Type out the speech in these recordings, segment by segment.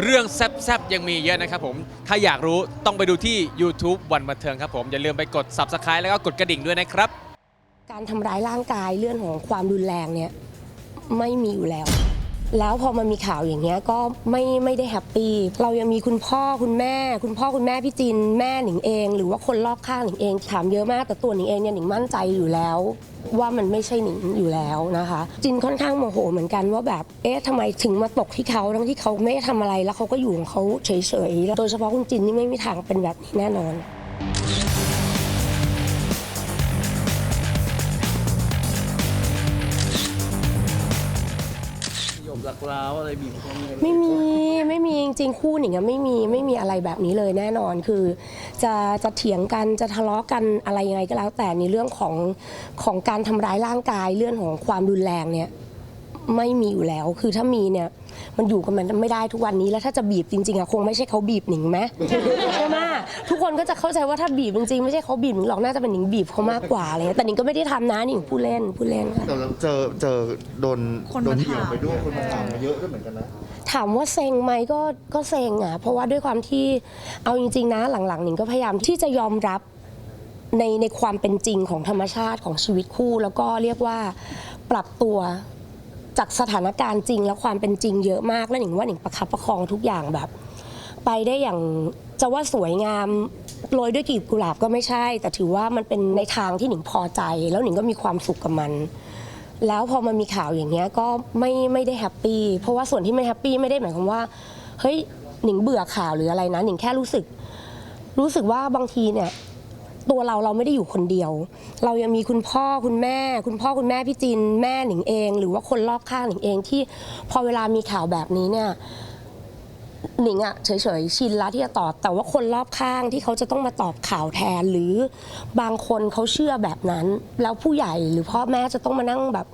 เรื่องแซบๆ ยังมีเยอะนะครับผม ถ้าอยากรู้ต้องไปดูที่ YouTube วันบันเทิงครับผม อย่าลืมไปกด Subscribe แล้วก็กดกระดิ่งด้วยนะครับ การทำร้ายร่างกายเรื่องของความรุนแรงเนี่ยไม่มีอยู่แล้ว แล้วพอมันมีข่าวอย่างเงี้ยก็ไม่ไม่ได้แฮปปี้เรายังมีคุณพ่อคุณแม่ คุณพ่อคุณแม่พี่จินแม่หนิงเอง หรือว่าคนรอบข้างหนิงเองถามเยอะมากแต่ตัวหนิงเองเนี่ยหนิงมั่นใจอยู่แล้ว ว่ามันไม่ใช่หนิงอยู่แล้วนะคะ จินค่อนข้างโมโหเหมือนกันว่าแบบเอ๊ะทำไมถึงมาตกที่เขาทั้งที่เขาไม่ได้ทำอะไรแล้วเขาก็อยู่ของเขาเฉยๆแล้วโดยเฉพาะคุณจินนี่ไม่มีทางเป็นแบบนี้แน่นอน หยบหลักล้าวอะไรบีบคอมีอะไรไม่มีไม่มีจริงๆคู่หนิงอะไม่มีไม่มีอะไรแบบนี้เลยแน่นอนคือ จะจะเถียงกันจะทะเลาะกันอะไรยังไงก็แล้ว แต่ในเรื่องของของการทำร้ายร่างกายเรื่องของความรุนแรงเนี่ย ไม่มีอยู่แล้วคือถ้ามีเนี่ย มันอยู่กันมันไม่ได้ทุกวันนี้แล้วถ้าจะบีบจริงๆอะคงไม่ใช่เขาบีบหนิงไหม ใช่ไหม ทุกคนก็จะเข้าใจว่าถ้าบีบจริงๆไม่ใช่เขาบีบหนิงหรอกน่าจะเป็นหนิงบีบเขามากกว่าอะไรเงี้ยแต่หนิงก็ไม่ได้ทำนะหนิงพูดเล่นพูดเล่นค่ะ แต่เราเจอเจอโดนคนโดมานเกี่ยวไปด้วยคนมาถามมาเยอะด้วยเหมือนกันนะ ถามว่าเซ็งไหมก็ก็เซ็งอะ เพราะว่าด้วยความที่เอาจริง ๆ นะหลังๆหนิงก็พยายามที่จะยอมรับในในความเป็นจริงของธรรมชาติของชีวิตคู่ แล้วก็เรียกว่าปรับตัวจากสถานการณ์จริงและความเป็นจริงเยอะมาก แล้วหนิงว่าหนิงประคับประคองทุกอย่างแบบ ไปได้อย่างจะว่าสวยงามโรยด้วยกลีบกุหลาบก็ไม่ใช่ แต่ถือว่ามันเป็นในทางที่หนิงพอใจ แล้วหนิงก็มีความสุขกับมัน แล้วพอมันมีข่าวอย่างเงี้ยก็ไม่ไม่ได้แฮปปี้เพราะว่าส่วนที่ไม่แฮปปี้ไม่ได้หมายความว่าเฮ้ยหนิงเบื่อข่าวหรืออะไรนะหนิงแค่รู้สึก รู้สึกว่าบางทีเนี่ยตัวเราเราไม่ได้อยู่คนเดียว เรายังมีคุณพ่อคุณแม่ คุณพ่อคุณแม่พี่จินแม่หนิงเอง หรือว่าคนรอบข้างหนิงเองที่พอเวลามีข่าวแบบนี้เนี่ย หนิงอะเฉยๆชินละที่จะตอบ แต่ว่าคนรอบข้างที่เขาจะต้องมาตอบข่าวแทน หรือบางคนเขาเชื่อแบบนั้น แล้วผู้ใหญ่หรือพ่อแม่จะต้องมานั่งแบบ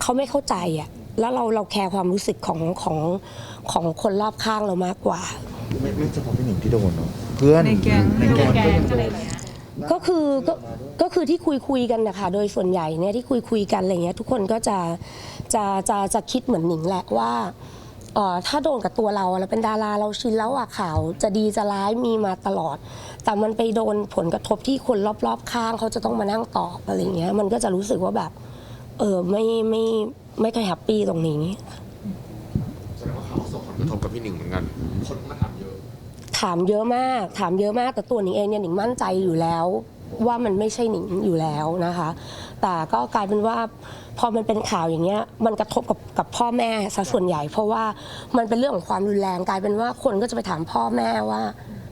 เขาไม่เข้าใจอะแล้วเราเราแคร์ความรู้สึกของของของคนรอบข้างเรามากกว่า ไม่ไม่เฉพาะพี่หนิงที่โดนเนาะเพื่อนในแก๊งในแก๊งในแก๊งก็อะไรโดนอย่างเงี้ยก็คือก็ก็คือที่คุยคุยกันนะคะโดยส่วนใหญ่เนี่ยที่คุยคุยกันอะไรเงี้ยทุกคนก็จะจะจะจะคิดเหมือนหนิงแหละว่าเอ่อถ้าโดนกับตัวเราเราเป็นดาราเราชินแล้วอะข่าวจะดีจะร้ายมีมาตลอด แต่มันไปโดนผลกระทบที่คนรอบๆ ข้างเขาจะต้องมานั่งตอบอะไรเงี้ย มันก็จะรู้สึกว่าแบบ เออไม่ไม่ไม่ค่อยแฮปปี้ตรงนี้ แสดงว่าเขาส่งผลกระทบกับพี่หนิงเหมือนกัน คนมาถามเยอะ ถามเยอะมาก ถามเยอะมากแต่ตัวหนิงเองเนี่ยหนิงมั่นใจอยู่แล้ว ว่ามันไม่ใช่หนิงอยู่แล้วนะคะ แต่ก็กลายเป็นว่าพอมันเป็นข่าวอย่างเงี้ยมันกระทบกับกับพ่อแม่ซะส่วนใหญ่ เพราะว่ามันเป็นเรื่องของความรุนแรงกลายเป็นว่าคนก็จะไปถามพ่อแม่ว่า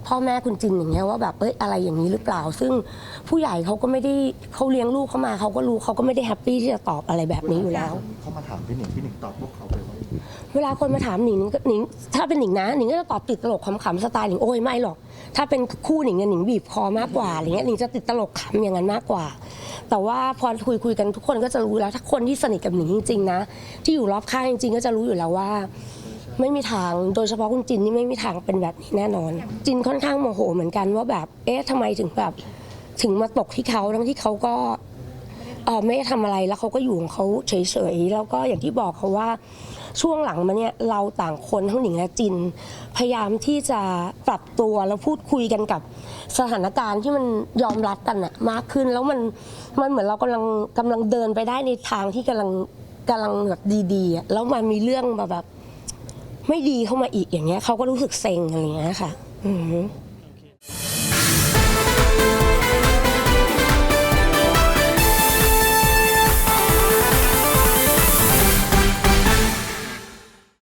พ่อแม่คุณจินอย่างเงี้ยว่าแบบเอ้ยอะไรอย่างนี้หรือเปล่า ซึ่งผู้ใหญ่เขาก็ไม่ได้เขาเลี้ยงลูกเขามาเขาก็รู้เขาก็ไม่ได้แฮปปี้ที่จะตอบอะไรแบบนี้อยู่แล้ว เขามาถามพี่หนิงพี่หนิงตอบพวกเขาไปว่า เวลาคนมาถามหนิงหนิงถ้าเป็นหนิงนะหนิงก็จะตอบติดตลกขำๆสไตล์หนิงโอ้ยไม่หรอก ถ้าเป็นคู่หนิงเนี่ยหนิงบีบคอมากกว่าอะไรเงี้ยหนิงจะติดตลกขำอย่างนั้นมากกว่า แต่ว่าพอคุยคุยกันทุกคนก็จะรู้แล้ว ถ้าคนที่สนิทกับหนิงจริงๆนะที่อยู่รอบข้างจริงๆก็จะรู้อยู่แล้วว่า ไม่มีทางโดยเฉพาะคุณจินนี่ไม่มีทางเป็นแบบนี้แน่นอน จินค่อนข้างโมโหเหมือนกันว่าแบบเอ๊ะทำไมถึงแบบ ถึงมาตกที่เขาทั้งที่เขาก็ เออไม่ได้ทำอะไรแล้วเขาก็อยู่ของเขาเฉยๆแล้วก็อย่างที่บอกเขาว่าช่วงหลังมาเนี่ยเราต่างคนทั้งหนิงและจิน พยายามที่จะปรับตัวแล้วพูดคุยกันกับสถานการณ์ที่มันยอมรับกันอะมากขึ้นแล้วมันมันเหมือนเรากำลังกำลังเดินไปได้ในทางที่กำลังกำลังแบบดีๆอะแล้วมันมีเรื่องมาแบบ ไม่ดีเข้ามาอีกอย่างเงี้ยเขาก็รู้สึกเซ็งอะไรอย่างเงี้ยค่ะ อือฮึ